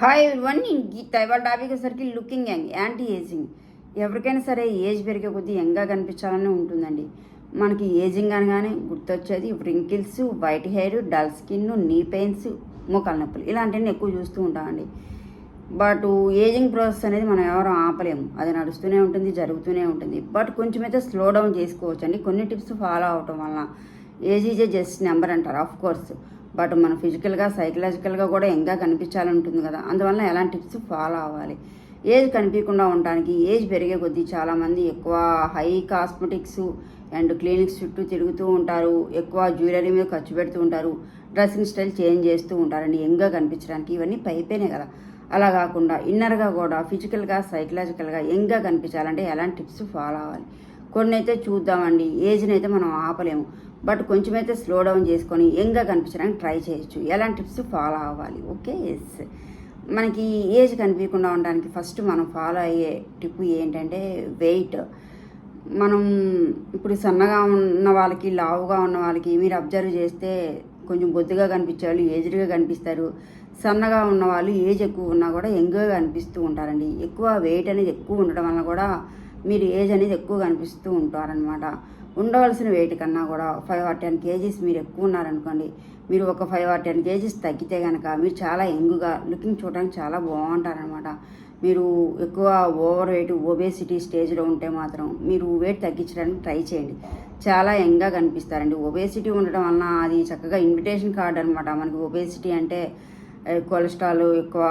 Hi one గీత. ఇవాళ topic వచ్చేసరికి looking young anti ageing ఎవరికైనా సరే ఏజ్ పెరిగే కొద్దీ యంగ్గా కనిపించాలని ఉంటుందండి. మనకి ఏజింగ్ అనగానే గుర్తొచ్చేది wrinkles white hair dull skin knee pains మోకాల నొప్పులు. ఇలాంటివన్నీ ఎక్కువ చూస్తూ ఉంటామండి. బట్ ఏజింగ్ ప్రాసెస్ అనేది మనం ఎవరు ఆపలేము. అది నడుస్తూనే ఉంటుంది జరుగుతూనే ఉంటుంది. బట్ కొంచెం అయితే స్లో డౌన్ చేసుకోవచ్చు అండి కొన్ని టిప్స్ ఫాలో అవటం వలన. ఏజ్ ఈజ్ జస్ట్ నెంబర్ అంటారు ఆఫ్ కోర్స్ బట్ మన ఫిజికల్గా సైకలాజికల్గా కూడా ఎంగా కనిపించాలంటుంది కదా. అందువల్ల ఎలాంటి టిప్స్ ఫాలో అవ్వాలి. ఏజ్ కనిపించకుండా ఉండడానికి ఏజ్ పెరిగే కొద్దీ చాలామంది ఎక్కువ హై కాస్మెటిక్స్ అండ్ క్లినిక్స్ చుట్టూ తిరుగుతూ ఉంటారు. ఎక్కువ జ్యువెలరీ మీద ఖర్చు పెడుతూ ఉంటారు. డ్రెస్సింగ్ స్టైల్ చేంజ్ చేస్తూ ఉంటారండి. యంగ్గా కనిపించడానికి ఇవన్నీ పైపోయినాయి కదా. అలా కాకుండా ఇన్నర్గా కూడా ఫిజికల్గా సైకలాజికల్గా యంగ్గా కనిపించాలంటే ఎలాంటి టిప్స్ ఫాలో అవ్వాలి. కొన్ని అయితే చూద్దామండి. ఏజ్ని అయితే మనం ఆపలేము. బట్ కొంచెం అయితే స్లో డౌన్ చేసుకొని యంగ్గా కనిపించడానికి ట్రై చేయొచ్చు. ఎలాంటి టిప్స్ ఫాలో అవ్వాలి? Okay yes. మనకి ఏజ్ కనిపించకుండా ఉండడానికి ఫస్ట్ మనం ఫాలో అయ్యే టిప్ ఏంటంటే వెయిట్. మనం ఇప్పుడు సన్నగా ఉన్న వాళ్ళకి లావుగా ఉన్న వాళ్ళకి మీరు అబ్జర్వ్ చేస్తే కొంచెం బొద్దుగా కనిపించే వాళ్ళు ఏజ్డ్గా కనిపిస్తారు. సన్నగా ఉన్న వాళ్ళు ఏజ్ ఎక్కువ ఉన్నా కూడా యంగ్గా కనిపిస్తూ ఉంటారండి. ఎక్కువ వెయిట్ అనేది ఎక్కువ ఉండడం వల్ల కూడా మీరు ఏజ్ అనేది ఎక్కువ కనిపిస్తూ ఉంటారనమాట ఉండవలసిన వెయిట్ కన్నా కూడా ఫైవ్ ఆర్ టెన్ కేజీస్ మీరు ఎక్కువ ఉన్నారనుకోండి మీరు ఒక ఫైవ్ ఆర్ టెన్ కేజీస్ తగ్గితే కనుక మీరు చాలా యంగ్గా లుకింగ్ చూడడానికి చాలా బాగుంటారనమాట మీరు ఎక్కువ ఓవర్ వెయిట్ ఒబేసిటీ స్టేజ్లో ఉంటే మాత్రం మీరు వెయిట్ తగ్గించడానికి ట్రై చేయండి. చాలా యంగ్గా కనిపిస్తారండి. ఒబేసిటీ ఉండడం వలన అది చక్కగా ఇన్విటేషన్ కార్డ్ అనమాట మనకి ఒబేసిటీ అంటే కొలెస్ట్రాల్ ఎక్కువ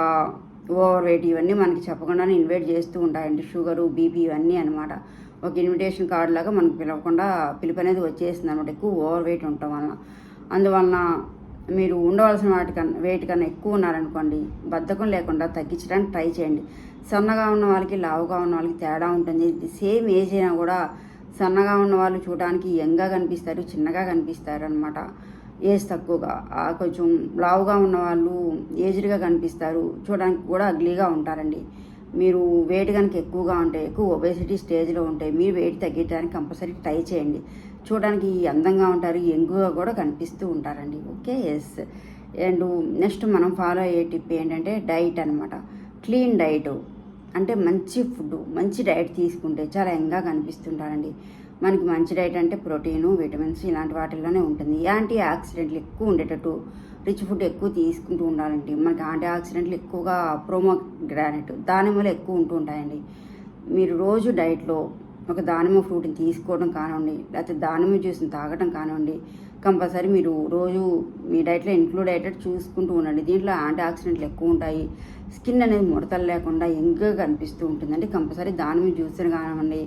ఓవర్ వెయిట్ ఇవన్నీ మనకి చెప్పకుండానే ఇన్వైట్ చేస్తూ ఉంటాయండి. షుగరు బీపీ ఇవన్నీ అనమాట ఒక ఇన్విటేషన్ కార్డ్ లాగా మనకు పిలవకుండా పిలుపు అనేది వచ్చేస్తుంది అనమాట ఎక్కువ ఓవర్ వెయిట్ ఉండటం వలన. అందువలన మీరు ఉండవలసిన వాటికన్నా వెయిట్ కన్నా ఎక్కువ ఉన్నారనుకోండి బద్ధకం లేకుండా తగ్గించడానికి ట్రై చేయండి. సన్నగా ఉన్న వాళ్ళకి లావుగా ఉన్న వాళ్ళకి తేడా ఉంటుంది. సేమ్ ఏజ్ అయినా కూడా సన్నగా ఉన్న వాళ్ళు చూడడానికి యంగ్గా కనిపిస్తారు చిన్నగా కనిపిస్తారు అనమాట ఏజ్ తక్కువగా కొంచెం లావుగా ఉన్న వాళ్ళు ఏజ్డ్గా కనిపిస్తారు. చూడడానికి కూడా అగ్లీగా ఉంటారండి. మీరు వెయిట్ కనుక ఎక్కువగా ఉంటే ఎక్కువ ఒబేసిటీ స్టేజ్లో ఉంటే మీరు వెయిట్ తగ్గించడానికి కంపల్సరీ ట్రై చేయండి. చూడడానికి అందంగా ఉంటారు ఎంగుగా కూడా కనిపిస్తూ ఉంటారండి. ఓకే ఎస్ అండ్ నెక్స్ట్ మనం ఫాలో అయ్యే టిప్ ఏంటంటే డైట్ అనమాట క్లీన్ డైట్. అంటే మంచి ఫుడ్ మంచి డైట్ తీసుకుంటే చాలా యంగా కనిపిస్తుంటారండి. మనకి మంచి డైట్ అంటే ప్రోటీను విటమిన్స్ ఇలాంటి వాటిల్లోనే ఉంటుంది. యాంటీ ఆక్సిడెంట్లు ఎక్కువ ఉండేటట్టు రిచ్ ఫుడ్ ఎక్కువ తీసుకుంటూ ఉండాలండి. మనకి యాంటీ ఆక్సిడెంట్లు ఎక్కువగా ప్రోమో గ్రానైట్ దానిమ్మలు ఎక్కువ ఉంటూ ఉంటాయండి. మీరు రోజు డైట్లో ఒక దానిమ్మ ఫ్రూట్ని తీసుకోవడం కానివ్వండి లేకపోతే దానిమ్మ జ్యూస్ని తాగడం కానివ్వండి కంపల్సరీ మీరు రోజు మీ డైట్లో ఇంక్లూడ్ అయ్యేటట్టు చూసుకుంటూ ఉండండి. దీంట్లో యాంటీ ఆక్సిడెంట్లు ఎక్కువ ఉంటాయి. స్కిన్ అనేది ముడతలు లేకుండా యంగ్గా కనిపిస్తూ ఉంటుందండి. కంపల్సరీ దానిమ్మ జ్యూస్ని కానివ్వండి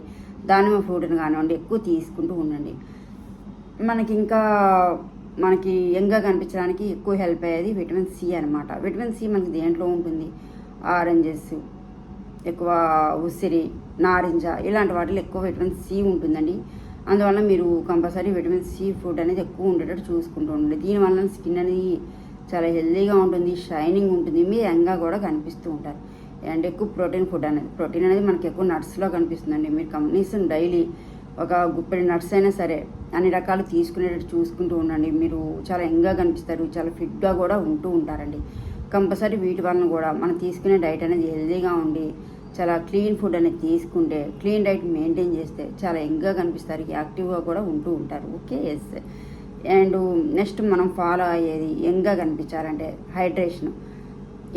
దానిమ్మ ఫ్రూట్ని కానివ్వండి ఎక్కువ తీసుకుంటూ ఉండండి. మనకి ఇంకా మనకి యంగ్గా కనిపించడానికి ఎక్కువ హెల్ప్ అయ్యేది విటమిన్ సి అనమాట విటమిన్ సి మనకి దేంట్లో ఉంటుంది? ఆరెంజెస్ ఎక్కువ ఉసిరి నారింజ ఇలాంటి వాటిలో ఎక్కువ విటమిన్ సి ఉంటుందండి. అందువల్ల మీరు కంపల్సరీ విటమిన్ సి ఫుడ్ అనేది ఎక్కువ ఉండేటట్టు చూసుకుంటూ ఉండండి. దీనివల్ల స్కిన్ అనేది చాలా హెల్దీగా ఉంటుంది షైనింగ్ ఉంటుంది మీరు యంగ్గా కూడా కనిపిస్తూ ఉంటారు. అండ్ ఎక్కువ ప్రోటీన్ ఫుడ్ అనేది ప్రోటీన్ అనేది మనకి ఎక్కువ నట్స్లో కనిపిస్తుందండి. మీరు కనీసం డైలీ ఒక గుప్పెడి నట్స్ అయినా సరే అన్ని రకాలు తీసుకునేటట్టు చూసుకుంటూ ఉండండి. మీరు చాలా యంగ్గా కనిపిస్తారు చాలా ఫిట్గా కూడా ఉంటూ ఉంటారండి. కంపల్సరీ వీటి వలన కూడా మనం తీసుకునే డైట్ అనేది హెల్దీగా ఉండి చాలా క్లీన్ ఫుడ్ అనేది తీసుకుంటే క్లీన్ డైట్ మెయింటైన్ చేస్తే చాలా యంగ్గా కనిపిస్తారు యాక్టివ్గా కూడా ఉంటూ ఉంటారు. Okay yes. అండ్ నెక్స్ట్ మనం ఫాలో అయ్యేది యంగ్గా కనిపించాలంటే హైడ్రేషన్.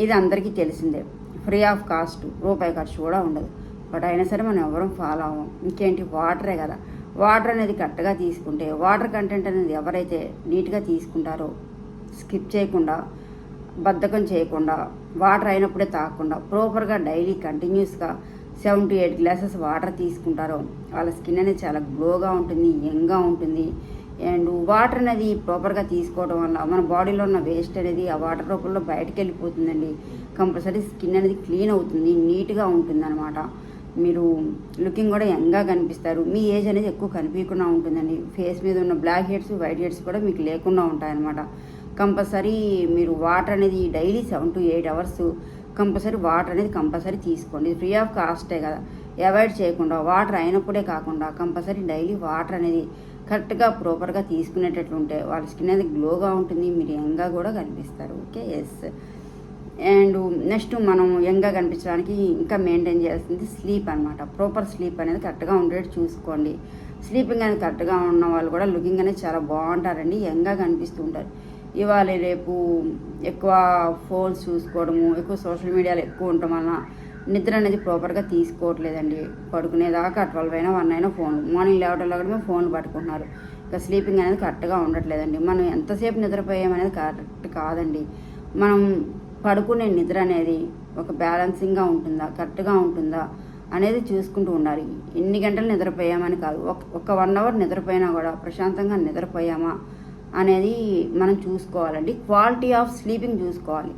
ఇది అందరికీ తెలిసిందే. ఫ్రీ ఆఫ్ కాస్ట్ రూపాయి ఖర్చు కూడా ఉండదు. బట్ అయినా సరే మనం ఎవరం ఫాలో అవ్వం. ఇంకేంటి? వాటరే కదా. వాటర్ అనేది కరెక్ట్గా తీసుకుంటే వాటర్ కంటెంట్ అనేది ఎవరైతే నీట్గా తీసుకుంటారో స్కిప్ చేయకుండా బద్ధకం చేయకుండా వాటర్ అయినప్పుడే తాగకుండా ప్రాపర్గా డైలీ కంటిన్యూస్గా seven to eight glasses water తీసుకుంటారో వాళ్ళ స్కిన్ అనేది చాలా గ్లోగా ఉంటుంది యంగ్గా ఉంటుంది. అండ్ వాటర్ అనేది ప్రాపర్గా తీసుకోవడం వల్ల మన బాడీలో ఉన్న వేస్ట్ అనేది ఆ వాటర్ రూపంలో బయటకు వెళ్ళిపోతుందండి. కంపల్సరీ స్కిన్ అనేది క్లీన్ అవుతుంది నీట్గా ఉంటుంది అనమాట మీరు లుకింగ్ కూడా యంగ్గా కనిపిస్తారు. మీ ఏజ్ అనేది ఎక్కువ కనిపించకుండా ఉంటుందండి. ఫేస్ మీద ఉన్న బ్లాక్ హెడ్స్ వైట్ హెడ్స్ కూడా మీకు లేకుండా ఉంటాయన్నమాట. కంపల్సరీ మీరు వాటర్ అనేది daily seven to eight hours compulsory water అనేది కంపల్సరీ తీసుకోండి. ఫ్రీ ఆఫ్ కాస్టే కదా. అవాయిడ్ చేయకుండా వాటర్ అయినప్పుడే కాకుండా కంపల్సరీ డైలీ వాటర్ అనేది కరెక్ట్గా ప్రాపర్గా తీసుకునేటట్లు ఉంటే వాళ్ళ స్కిన్ అనేది గ్లోగా ఉంటుంది మీరు యంగ్గా కూడా కనిపిస్తారు. Okay yes. అండ్ నెక్స్ట్ మనం యంగ్గా కనిపించడానికి ఇంకా మెయింటైన్ చేయాల్సింది స్లీప్ అనమాట ప్రాపర్ స్లీప్ అనేది కరెక్ట్గా ఉండేట్టు చూసుకోండి. స్లీపింగ్ అనేది కరెక్ట్గా ఉన్న వాళ్ళు కూడా లుకింగ్ అనేది చాలా బాగుంటారండి. యంగ్గా కనిపిస్తూ ఉంటారు. ఇవాళ రేపు ఎక్కువ ఫోన్స్ చూసుకోవడము ఎక్కువ సోషల్ మీడియాలో ఎక్కువ ఉండటం వలన నిద్ర అనేది ప్రాపర్గా తీసుకోవట్లేదండి. పడుకునేదాకా ట్వెల్వ్ అయినా వన్ అయినా ఫోన్ మార్నింగ్ లేవటంలో కూడా ఫోన్ పట్టుకుంటున్నారు. ఇంకా స్లీపింగ్ అనేది కరెక్ట్గా ఉండట్లేదండి. మనం ఎంతసేపు నిద్రపోయామనేది కరెక్ట్ కాదండి. మనం పడుకునే నిద్ర అనేది ఒక బ్యాలెన్సింగ్గా ఉంటుందా? కరెక్ట్గా ఉంటుందా? అనేది చూసుకుంటూ ఉండాలి. ఎన్ని గంటలు నిద్రపోయామని కాదు. ఒక ఒక వన్ అవర్ నిద్రపోయినా కూడా ప్రశాంతంగా నిద్రపోయామా అనేది మనం చూసుకోవాలండి. క్వాలిటీ ఆఫ్ స్లీపింగ్ చూసుకోవాలి.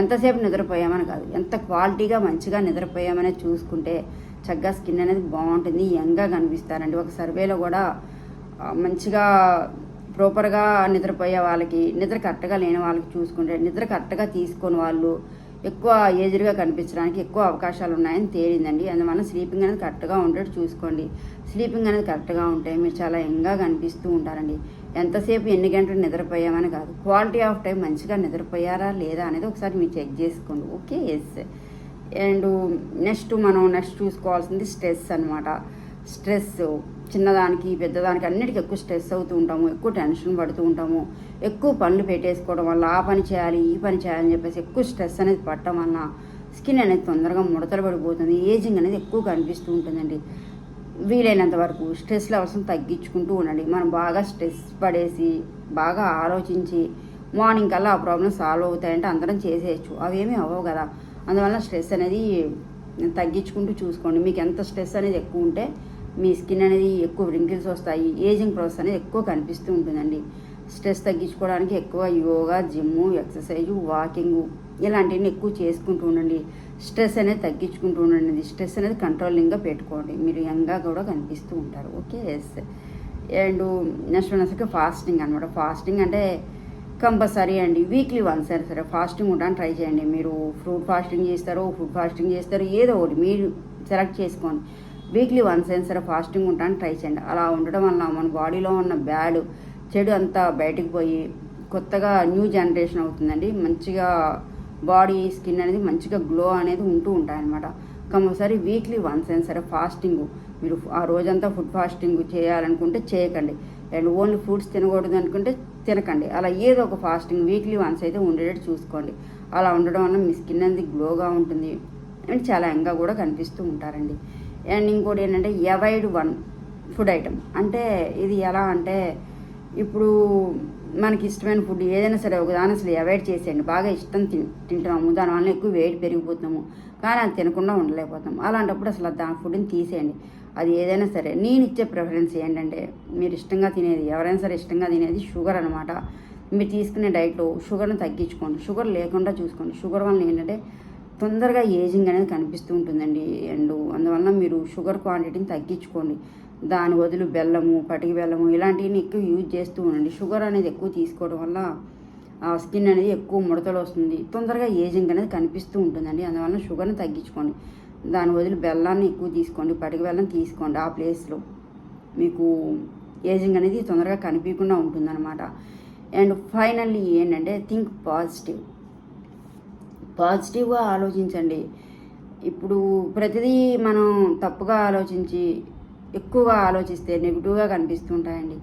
ఎంతసేపు నిద్రపోయామని కాదు. ఎంత క్వాలిటీగా మంచిగా నిద్రపోయామనేది చూసుకుంటే చక్కగా స్కిన్ అనేది బాగుంటుంది యంగ్గా కనిపిస్తారండి. ఒక సర్వేలో కూడా మంచిగా ప్రాపర్గా నిద్రపోయే వాళ్ళకి నిద్ర కరెక్ట్గా లేని వాళ్ళకి చూసుకుంటే నిద్ర కరెక్ట్గా తీసుకొని వాళ్ళు ఎక్కువ ఏజ్డ్గా కనిపించడానికి ఎక్కువ అవకాశాలు ఉన్నాయని తేలిందండి. అందువల్ల స్లీపింగ్ అనేది కరెక్ట్గా ఉండేట్టు చూసుకోండి. స్లీపింగ్ అనేది కరెక్ట్గా ఉంటే మీరు చాలా యంగ్గా కనిపిస్తూ ఉంటారండి. ఎంతసేపు ఎన్ని గంటలు నిద్రపోయామని కాదు. క్వాలిటీ ఆఫ్ టైం మంచిగా నిద్రపోయారా లేదా అనేది ఒకసారి మీరు చెక్ చేసుకోండి. Okay yes. అండ్ నెక్స్ట్ మనం నెక్స్ట్ చూసుకోవాల్సింది స్ట్రెస్ అనమాట స్ట్రెస్ చిన్నదానికి పెద్దదానికి అన్నిటికీ ఎక్కువ స్ట్రెస్ అవుతూ ఉంటాము ఎక్కువ టెన్షన్ పడుతూ ఉంటాము. ఎక్కువ పనులు పెట్టేసుకోవడం వల్ల ఆ పని చేయాలి ఈ పని చేయాలని చెప్పేసి ఎక్కువ స్ట్రెస్ అనేది పట్టడం వల్ల స్కిన్ అనేది తొందరగా ముడతలు పడిపోతుంది ఏజింగ్ అనేది ఎక్కువ కనిపిస్తూ ఉంటుందండి. వీలైనంత వరకు స్ట్రెస్ లెవెల్స్ని తగ్గించుకుంటూ ఉండండి. మనం బాగా స్ట్రెస్ పడేసి బాగా ఆలోచించి మార్నింగ్ కల్లా ఆ ప్రాబ్లమ్ సాల్వ్ అవుతాయంటే అందరం చేసేయచ్చు. అవేమీ అవ్వవు కదా. అందువల్ల స్ట్రెస్ అనేది తగ్గించుకుంటూ చూసుకోండి. మీకు ఎంత స్ట్రెస్ అనేది ఎక్కువ ఉంటే మీ స్కిన్ అనేది ఎక్కువ రింకిల్స్ వస్తాయి ఏజింగ్ ప్రాసెస్ అనేది ఎక్కువ కనిపిస్తూ ఉంటుందండి. స్ట్రెస్ తగ్గించుకోవడానికి ఎక్కువ యోగా జిమ్ ఎక్సర్సైజ్ వాకింగ్ ఇలాంటివన్నీ ఎక్కువ చేసుకుంటూ ఉండండి. స్ట్రెస్ అనేది తగ్గించుకుంటూ ఉండండి. స్ట్రెస్ అనేది కంట్రోలింగ్గా పెట్టుకోండి. మీరు యంగ్గా కూడా కనిపిస్తూ ఉంటారు. Okay yes. అండ్ నెక్స్ట్ వచ్చేసరికి ఫాస్టింగ్ అనమాట ఫాస్టింగ్ అంటే కంపల్సరీ అండి. వీక్లీ వన్స్ అయినా సరే ఫాస్టింగ్ ఉండడానికి ట్రై చేయండి. మీరు ఫ్రూట్ ఫాస్టింగ్ చేస్తారో ఫుడ్ ఫాస్టింగ్ చేస్తారో ఏదో ఒకటి మీరు సెలెక్ట్ చేసుకోండి. వీక్లీ వన్స్ అయినా సరే ఫాస్టింగ్ ఉండడానికి ట్రై చేయండి. అలా ఉండడం వల్ల మన బాడీలో ఉన్న బ్యాడ్ చెడు అంతా బయటికి పోయి కొత్తగా న్యూ జనరేషన్ అవుతుందండి. మంచిగా బాడీ స్కిన్ అనేది మంచిగా గ్లో అనేది ఉంటూ ఉంటాయన్నమాట కంపల్సరీ వీక్లీ వన్స్ అయినా సరే ఫాస్టింగ్ మీరు ఆ రోజంతా ఫుడ్ ఫాస్టింగ్ చేయాలనుకుంటే చేయకండి. అండ్ ఓన్లీ ఫ్రూట్స్ తినకూడదు అనుకుంటే తినకండి. అలా ఏదో ఒక ఫాస్టింగ్ వీక్లీ వన్స్ అయితే ఉండేటట్టు చూసుకోండి. అలా ఉండడం వల్ల మీ స్కిన్ అనేది గ్లోగా ఉంటుంది. అండ్ చాలా యంగ్గా కూడా కనిపిస్తూ ఉంటారండి. అండ్ ఇంకోటి ఏంటంటే అవాయిడ్ వన్ ఫుడ్ ఐటమ్ అంటే ఇది ఎలా అంటే ఇప్పుడు మనకి ఇష్టమైన ఫుడ్ ఏదైనా సరే ఒక దాని అసలు అవాయిడ్ చేసేయండి. బాగా ఇష్టం తిన్ తింటున్నాము. దానివల్ల ఎక్కువ వెయిట్ పెరిగిపోతున్నాము. కానీ అది తినకుండా ఉండలేకపోతాం అలాంటప్పుడు అసలు దాని ఫుడ్ని తీసేయండి. అది ఏదైనా సరే. నేను ఇచ్చే ప్రిఫరెన్స్ ఏంటంటే మీరు ఇష్టంగా తినేది ఎవరైనా సరే ఇష్టంగా తినేది షుగర్ అనమాట మీరు తీసుకునే డైట్లో షుగర్ని తగ్గించుకోండి. షుగర్ లేకుండా చూసుకోండి. షుగర్ వల్ల ఏంటంటే తొందరగా ఏజింగ్ అనేది కనిపిస్తూ ఉంటుందండి. అండ్ అందువల్ల మీరు షుగర్ క్వాంటిటీని తగ్గించుకోండి. దాని వదులు బెల్లము పటికి బెల్లము ఇలాంటివి ఎక్కువ యూజ్ చేస్తూ ఉండండి. షుగర్ అనేది ఎక్కువ తీసుకోవడం వల్ల ఆ స్కిన్ అనేది ఎక్కువ ముడతలు వస్తుంది. తొందరగా ఏజింగ్ అనేది కనిపిస్తూ ఉంటుందండి. అందువల్ల షుగర్ని తగ్గించుకోండి. దాని వదిలి బెల్లాన్ని ఎక్కువ తీసుకోండి. పటికి బెల్లం తీసుకోండి ఆ ప్లేస్లో మీకు ఏజింగ్ అనేది తొందరగా కనిపించకుండా ఉంటుందన్నమాట. అండ్ ఫైనల్లీ ఏంటంటే థింక్ పాజిటివ్ పాజిటివ్గా ఆలోచించండి. ఇప్పుడు ప్రతిదీ మనం తప్పుగా ఆలోచించి ఎక్కువగా ఆలోచిస్తే నెగిటివ్గా కనిపిస్తుంటాయండి.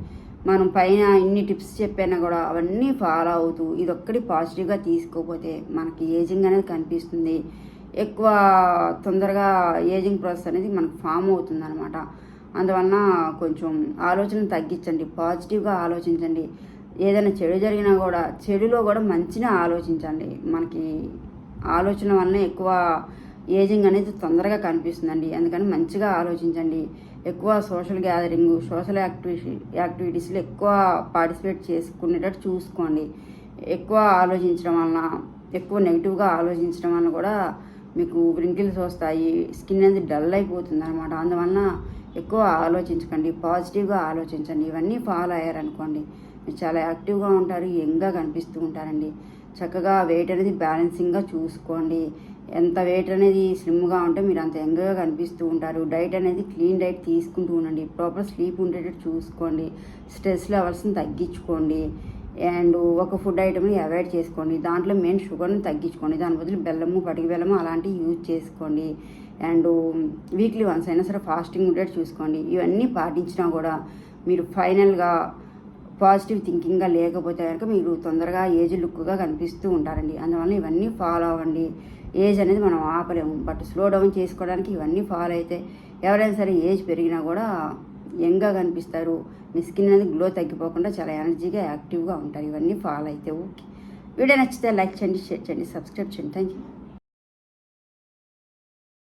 మనం పైన ఇన్ని టిప్స్ చెప్పినా కూడా అవన్నీ ఫాలో అవుతూ ఇదొక్కటి పాజిటివ్గా తీసుకోకపోతే మనకి ఏజింగ్ అనేది కనిపిస్తుంది. ఎక్కువ తొందరగా ఏజింగ్ ప్రాసెస్ అనేది మనకు ఫామ్ అవుతుంది అనమాట అందువలన కొంచెం ఆలోచన తగ్గించండి. పాజిటివ్గా ఆలోచించండి. ఏదైనా చెడు జరిగినా కూడా చెడులో కూడా మంచిగా ఆలోచించండి. మనకి ఆలోచన వలన ఎక్కువ ఏజింగ్ అనేది తొందరగా కనిపిస్తుందండి. అందుకని మంచిగా ఆలోచించండి. ఎక్కువ సోషల్ గ్యాదరింగ్ సోషల్ యాక్టివిటీ యాక్టివిటీస్లో ఎక్కువ పార్టిసిపేట్ చేసుకునేటట్టు చూసుకోండి. ఎక్కువ ఆలోచించడం వలన ఎక్కువ నెగిటివ్గా ఆలోచించడం వలన కూడా మీకు వ్రింకిల్స్ వస్తాయి. స్కిన్ అనేది డల్ అయిపోతుంది అనమాట అందువలన ఎక్కువ ఆలోచించకండి. పాజిటివ్గా ఆలోచించండి. ఇవన్నీ ఫాలో అయ్యారనుకోండి మీరు చాలా యాక్టివ్గా ఉంటారు యంగ్గా కనిపిస్తూ ఉంటారండి. చక్కగా వెయిట్ అనేది బ్యాలెన్సింగ్గా చూసుకోండి. ఎంత వెయిట్ అనేది స్లిమ్గా ఉంటే మీరు అంత యంగ్గా కనిపిస్తూ ఉంటారు. డైట్ అనేది క్లీన్ డైట్ తీసుకుంటూ ఉండండి. ప్రాపర్ స్లీప్ ఉండేటట్టు చూసుకోండి. స్ట్రెస్ లెవెల్స్ని తగ్గించుకోండి. అండ్ ఒక ఫుడ్ ఐటమ్ని అవాయిడ్ చేసుకోండి. దాంట్లో మెయిన్ షుగర్ని తగ్గించుకోండి. దాని బదులు బెల్లము పటికి బెల్లము అలాంటివి యూజ్ చేసుకోండి. అండ్ వీక్లీ వన్స్ అయినా సరే ఫాస్టింగ్ ఉండేట్టు చూసుకోండి. ఇవన్నీ పాటించినా కూడా మీరు ఫైనల్గా పాజిటివ్ థింకింగ్గా లేకపోతే కనుక మీరు తొందరగా ఏజ్ లుక్గా కనిపిస్తూ ఉంటారండి. అందువల్ల ఇవన్నీ ఫాలో అవ్వండి. ఏజ్ అనేది మనం ఆపలేము. బట్ స్లో డౌన్ చేసుకోవడానికి ఇవన్నీ ఫాలో అయితే ఎవరైనా సరే ఏజ్ పెరిగినా కూడా యంగ్గా కనిపిస్తారు. మీ స్కిన్ అనేది గ్లో తగ్గిపోకుండా చాలా ఎనర్జీగా యాక్టివ్గా ఉంటారు. ఇవన్నీ ఫాలో అయితే ఓకే. వీడియో నచ్చితే లైక్ చేయండి షేర్ చేయండి సబ్స్క్రైబ్ చేయండి. Thank you